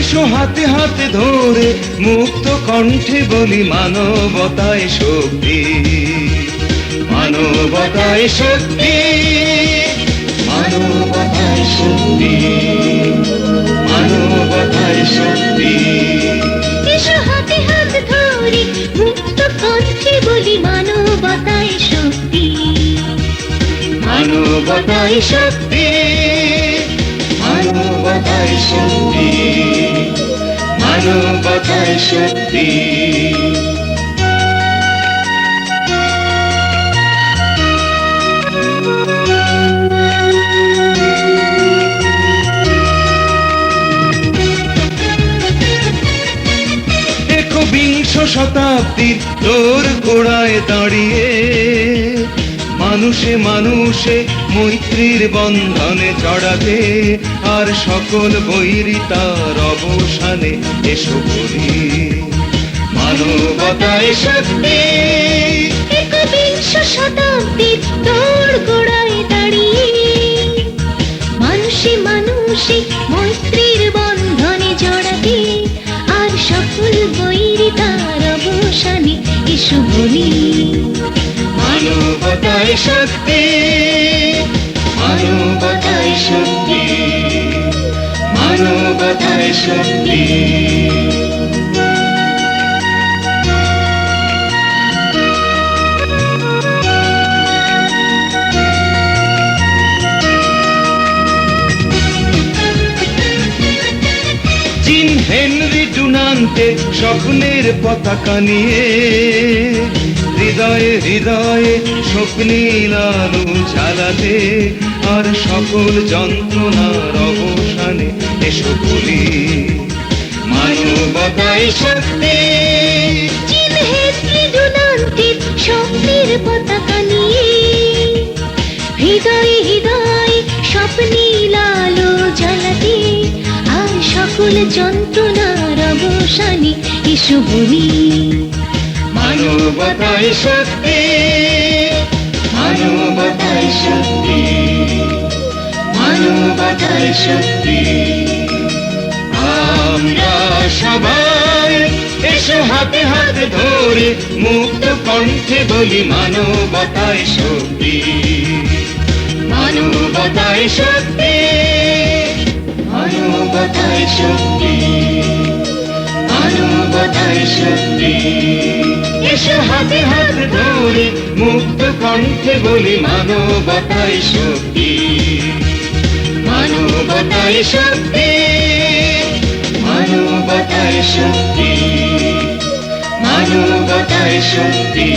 এসো হাতে হাতে ধরে মুক্ত কণ্ঠে বলি মানবতায় শক্তি। মানবতায় শক্তি। মানবতায় শক্তি। মানবতায় শক্তি। এসো হাতে হাত ধরে মুক্ত কণ্ঠে বলি মানবতায় শক্তি। মানবতায় শক্তি। মানবতায় শক্তি। মানবতায় শক্তি একবিংশ শতাব্দীর তোর গোড়ায় দাঁড়িয়ে মানুষে মানুষে মৈত্রীর বন্ধনে চড়াতে আর সকল বৈরিতার অবসানে এসো বলি মানবতায় শক্তি। একবিংশ শতাব্দীর তোর গোড়ায় দাঁড়িয়ে। মানুষে মানুষে মৈত্রীর বন্ধনে জড়াতে। আর সকল বৈরি তার অবসানে এসো বলি মানবতায় শক্তি। মানবতায় শক্তি মানবতায় হেনরি ডুনান্তে স্বপ্নের পতাকা নিয়ে হৃদয়ে হৃদয়ে স্বপ্নীল আলো জ্বালাতে আর সকল যন্ত্রণার অবসানে এসো বলি। মানবতায় শক্তি স্বপ্নের পতাকা নিয়ে, হৃদয়ে হৃদয়ে স্বপ্নীল আলো জ্বালাতে আর সকল যন্ত্রণার অবসানে এসো বলি। মানবতায় শক্তি। মানবতায় শক্তি। মানবতায় শক্তি। আমরা সবাই এসো হাতে হাতে ধরে মুক্ত কণ্ঠে বলি মানবতায় শক্তি। মানবতায় শক্তি। মানবতায় শক্তি। মানবতায় শক্তি। এসো হাতে হাত ধরে মুক্ত কণ্ঠে বলি, মানবতাই শক্তি মানবতাই শক্তি মানবতাই শক্তি মানবতাই শক্তি